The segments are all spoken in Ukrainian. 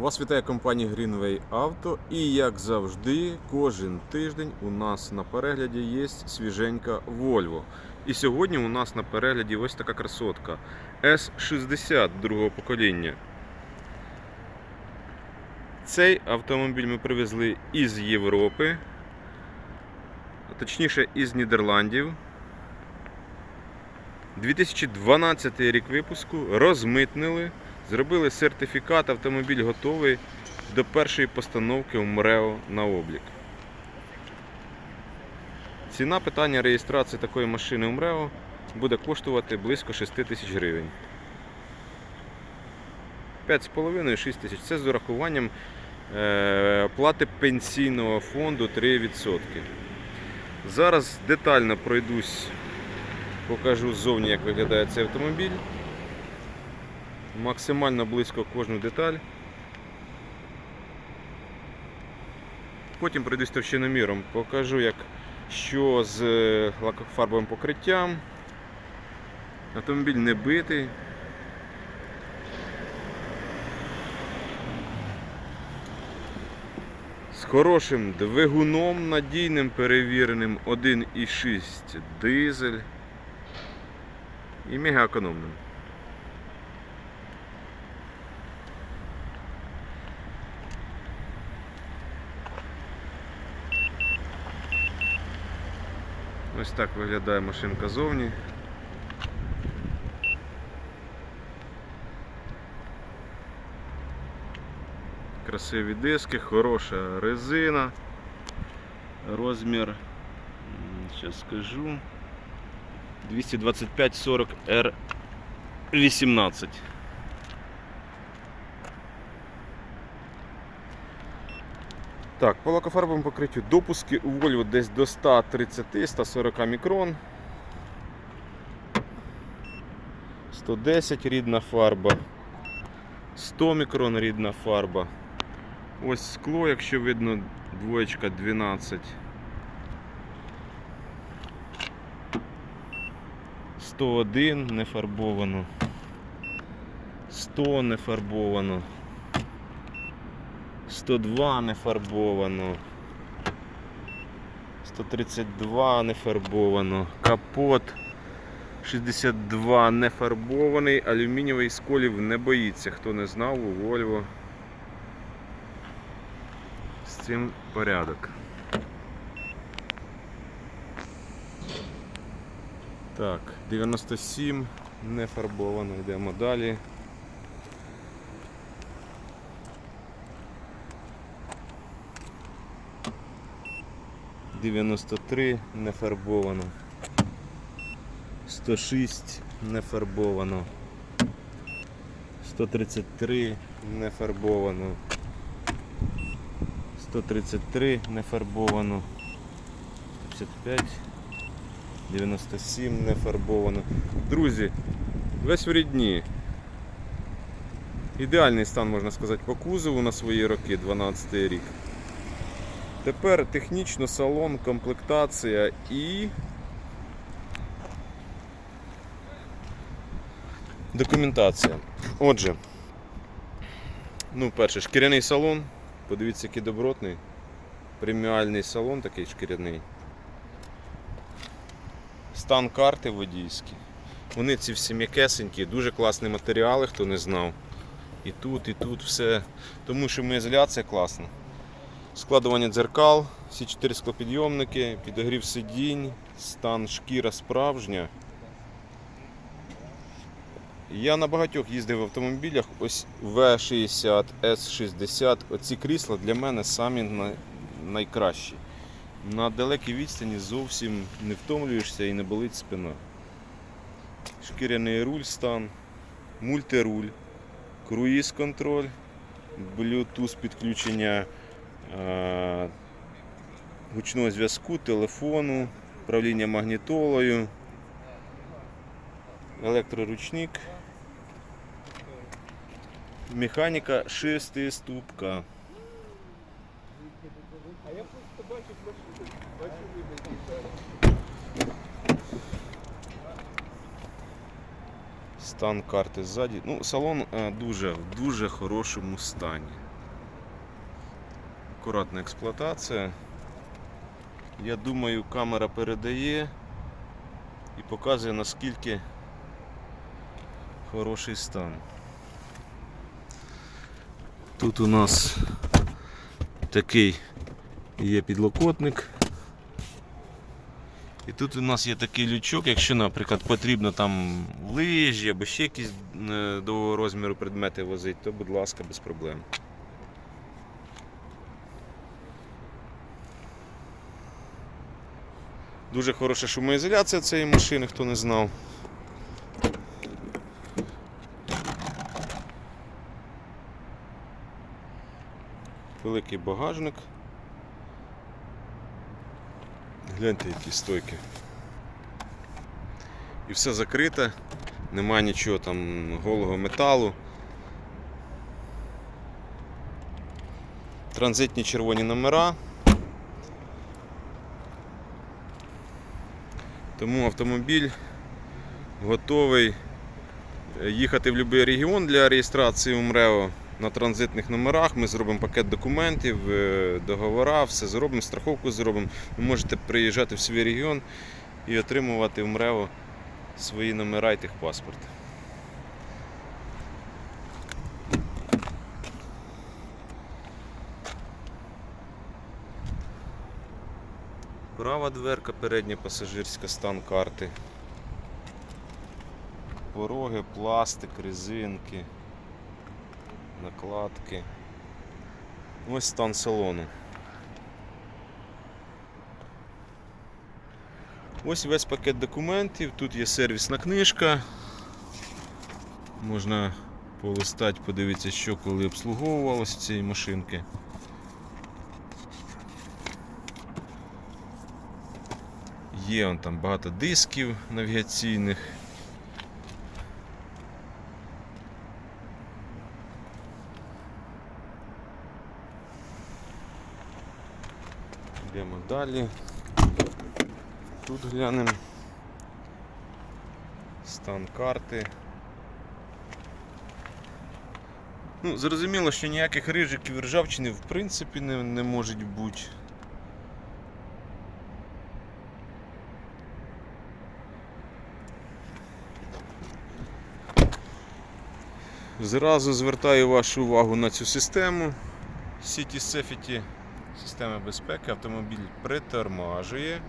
Вас вітає компанія Greenway Auto і як завжди, кожен тиждень у нас на перегляді є свіженька Volvo. І сьогодні у нас на перегляді ось така красотка S60 другого покоління. Цей автомобіль ми привезли із Європи, точніше із Нідерландів. 2012 рік випуску розмитнили. Зробили сертифікат, автомобіль готовий до першої постановки в МРЕО на облік. Ціна питання реєстрації такої машини в МРЕО буде коштувати близько 6 тисяч гривень. 5,5-6 тисяч. Це з урахуванням е, плати пенсійного фонду 3%. Зараз детально пройдусь, покажу ззовні, як виглядає цей автомобіль максимально близько кожну деталь. Потім пройдусь товщиноміром, покажу, як, що з е, лакофарбовим покриттям. Автомобіль не битий. З хорошим двигуном надійним, перевіреним 1,6 дизель і мегаекономним. Ось так виглядає машинка зовні. Красиві диски, хороша резина. Розмір, зараз скажу, 225 40 Так, по лакофарбовому покриттю допуски у Volvo десь до 130-140 мікрон. 110 рідна фарба, 100 мікрон рідна фарба. Ось скло, якщо видно, двоєчка 12. 101 не фарбовано. 100 не фарбовано. 102 не фарбовано. 132 не фарбовано. Капот 62 не фарбований. Алюмінієвий сколів не боїться. Хто не знав, у Volvo з цим порядок. Так, 97 не фарбовано, йдемо далі. Дев'яносто три не фарбовано. 106 не фарбовано. 133 не фарбовано. 133 не фарбовано. 155, 97 не фарбовано. Друзі, весь в рідні. Ідеальний стан, можна сказати, по кузову на свої роки, 12 рік. Тепер технічно салон, комплектація і документація. Отже, ну, перше, шкіряний салон. Подивіться, який добротний. Преміальний салон такий шкіряний. Стан карти водійські. Вони ці всі м'якесенькі, дуже класні матеріали, хто не знав. І тут, і тут все. Тому що ізоляція класна. Складування дзеркал, всі чотири склопідйомники, підогрів сидінь, стан шкіра справжня. Я на багатьох їздив в автомобілях, ось V60, S60. Оці крісла для мене самі найкращі. На далекій відстані зовсім не втомлюєшся і не болить спина. Шкіряний руль стан, мультируль, круїз контроль, Bluetooth підключення гучного зв'язку, телефону, управління магнітолою, електроручник, механіка шестиступка. Стан карти ззаді. Ну, салон е, дуже в дуже хорошому стані. Акуратна експлуатація. Я думаю, камера передає і показує наскільки хороший стан. Тут у нас такий є підлокотник. І тут у нас є такий лючок, якщо, наприклад, потрібно там лижі або ще якісь е, довгого розміру предмети возити, то будь ласка, без проблем. Дуже хороша шумоізоляція цієї машини, хто не знав. Великий багажник. Гляньте, які стойки. І все закрите, немає нічого там голого металу. Транзитні червоні номера. Тому автомобіль готовий е, їхати в будь-який регіон для реєстрації УМРЕО на транзитних номерах. Ми зробимо пакет документів, е, договора, все зробимо, страховку зробимо. Ви можете приїжджати в свій регіон і отримувати УМРЕО свої номера і техпаспорт. Права дверка, передня пасажирська стан карти. Пороги, пластик, резинки, накладки. Ось стан салону. Ось весь пакет документів. Тут є сервісна книжка. Можна полистати, подивитися, що коли обслуговувалося цієї машинки. Є он там багато дисків навігаційних. Йдемо далі. Тут глянемо стан карти. Ну, зрозуміло, що ніяких рижиків ржавчини в принципі не, не може бути. Зразу звертаю вашу увагу на цю систему. City Safety система безпеки. Автомобіль притормажує,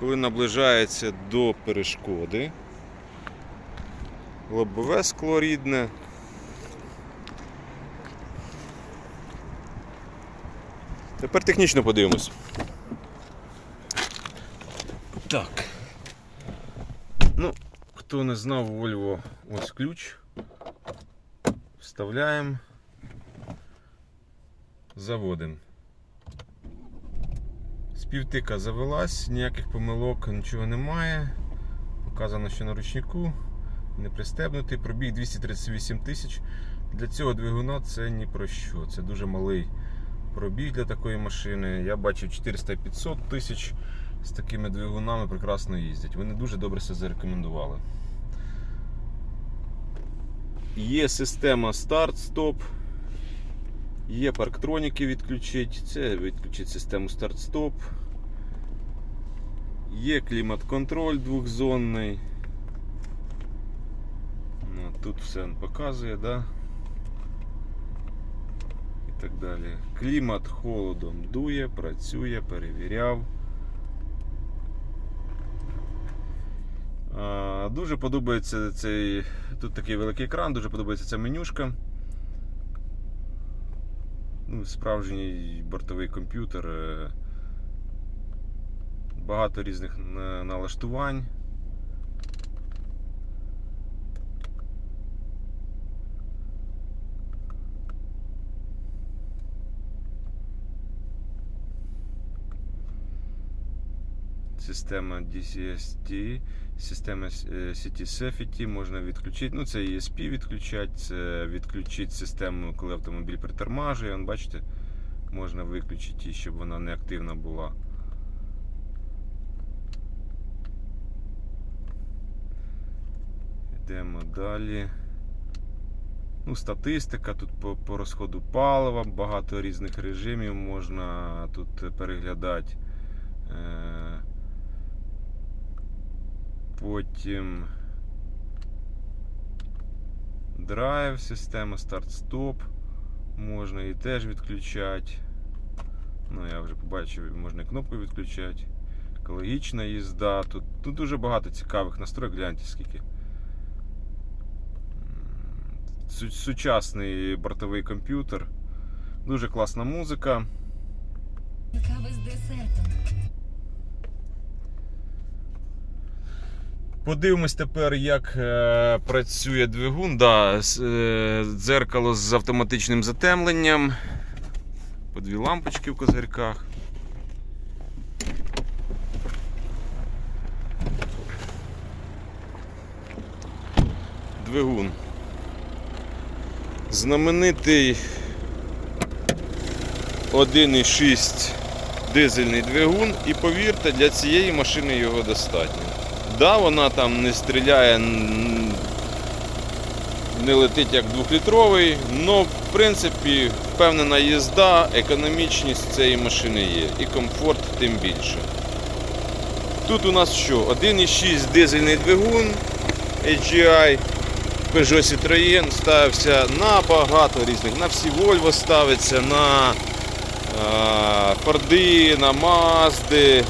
коли наближається до перешкоди. Лобове скло рідне. Тепер технічно подивимось. Так. Ну, хто не знав, Volvo ось ключ. Вставляємо, заводимо. Співтика завелась, ніяких помилок, нічого немає. Показано, що на ручнику не пристебнутий, пробіг 238 тисяч. Для цього двигуна це ні про що. Це дуже малий пробіг для такої машини. Я бачив 400-500 тисяч з такими двигунами прекрасно їздять. Вони дуже добре себе зарекомендували. Є система старт-стоп. Є парктроніки відключити. Це відключить систему старт-стоп. Є клімат-контроль двохзонний. Ну, Тут все він показує, да? І так далі. Клімат холодом дує, працює, перевіряв. Дуже подобається цей. Тут такий великий екран, дуже подобається ця менюшка. Ну, Справжній бортовий комп'ютер. е, Багато різних налаштувань. Система DCST, система е, Safety можна відключити. Ну, це ESP відключати, це відключити систему, коли автомобіль притормажує. Вон, бачите, можна виключити щоб вона не активна була. Йдемо далі. Ну, статистика тут по, по розходу палива, багато різних режимів можна тут переглядати. Е, Потім драйв, система старт-стоп. Можна і теж відключати. Ну, я вже побачив, можна і кнопку відключати. Екологічна їзда. Тут, тут дуже багато цікавих настроїк. Гляньте скільки. Сучасний бортовий комп'ютер. Дуже класна музика. Кави з десертом. Подивимось тепер, як е, працює двигун. Да, е, дзеркало з автоматичним затемленням. По дві лампочки в козирках. Двигун. Знаменитий 1,6 дизельний двигун, і повірте, для цієї машини його достатньо. Да, вона там не стріляє, не летить як двохлітровий, але в принципі впевнена їзда, економічність цієї машини є і комфорт тим більше. Тут у нас що? 1,6 дизельний двигун HGI Peugeot Citroën ставився на багато різних, на всі Volvo ставиться, на Форди, на Мазди,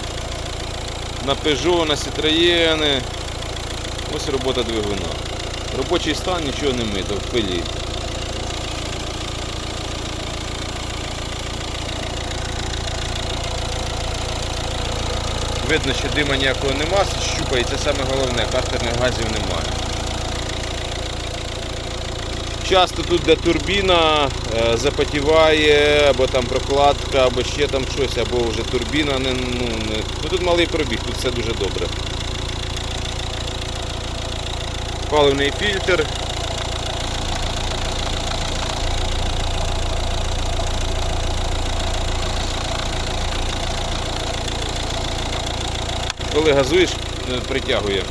на Peugeot, на Citroën. Ось робота двигуна. Робочий стан нічого не мито, в пилі. Видно, що дима ніякого нема, щупається саме головне, кастерних газів немає. Часто тут, де турбіна е, запотіває, або там прокладка, або ще там щось, або вже турбіна не, ну, не... Ну тут малий пробіг, тут все дуже добре. Паливний фільтр. Коли газуєш, е, притягує.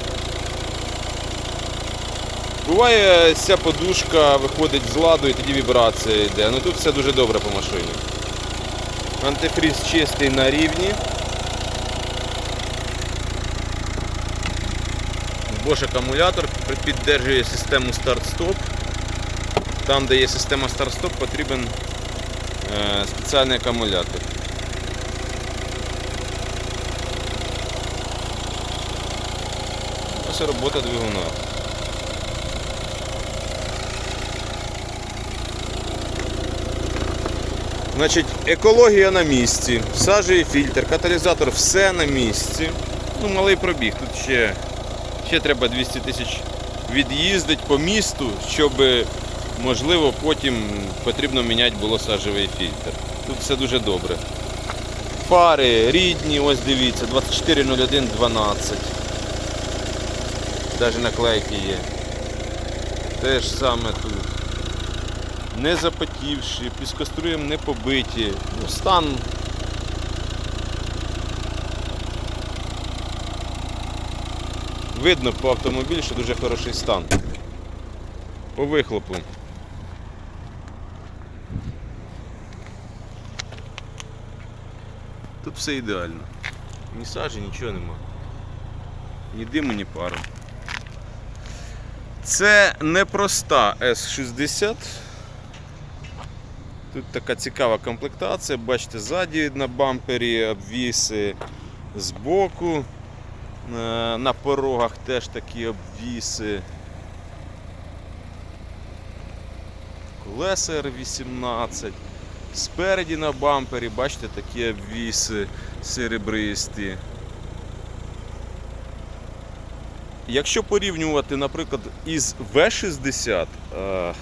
Буває, ця подушка виходить з ладу і тоді вібрація йде. Ну тут все дуже добре по машині. Антифріз чистий на рівні. Bosch акумулятор піддержує систему старт-стоп. Там, де є система старт-стоп, потрібен е, спеціальний акумулятор. Ось робота двигуна. Значить, екологія на місці, сажевий фільтр, каталізатор, все на місці. Ну, малий пробіг. Тут ще, ще треба 200 тисяч від'їздити по місту, щоб можливо потім потрібно міняти було сажевий фільтр. Тут все дуже добре. Фари рідні, ось дивіться, 240112. Навіть наклейки є. Те ж саме тут не запотівші, піскоструєм не побиті. Ну, стан. Видно по автомобілю, що дуже хороший стан. По вихлопу. Тут все ідеально. Ні сажі, нічого нема. Ні диму, ні пару. Це непроста С60. Тут така цікава комплектація. Бачите, ззаді на бампері обвіси збоку. Е, На порогах теж такі обвіси. Колеса R18. Спереді на бампері, бачите, такі обвіси серебристі. Якщо порівнювати, наприклад, із V60, е,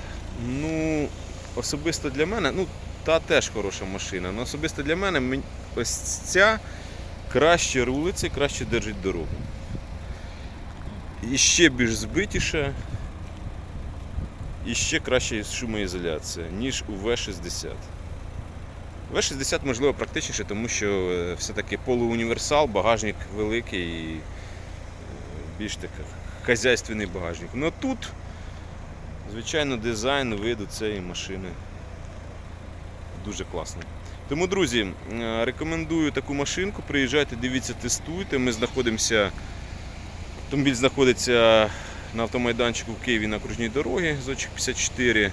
ну, особисто для мене, ну, та теж хороша машина, але особисто для мене ось ця краще рулиться і краще держить дорогу. І ще більш збитіша, і ще краща шумоізоляція, ніж у В60. В60 можливо практичніше, тому що е, все-таки полууніверсал, багажник великий і е, більш такий хазяйственний багажник. Ну тут Звичайно, дизайн виду цієї машини дуже класний. Тому, друзі, рекомендую таку машинку. Приїжджайте, дивіться, тестуйте. Ми знаходимося. Автомобіль знаходиться на автомайданчику в Києві на окружній дорогі зочок 54.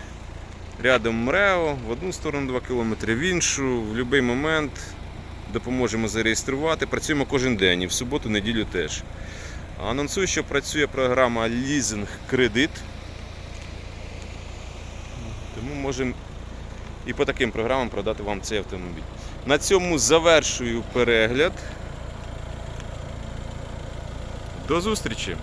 Рядом МРЕО, в одну сторону 2 км, в іншу, в будь-який момент допоможемо зареєструвати. Працюємо кожен день і в суботу, неділю теж. Анонсую, що працює програма Лізинг Кредит. Можемо і по таким програмам продати вам цей автомобіль. На цьому завершую перегляд. До зустрічі!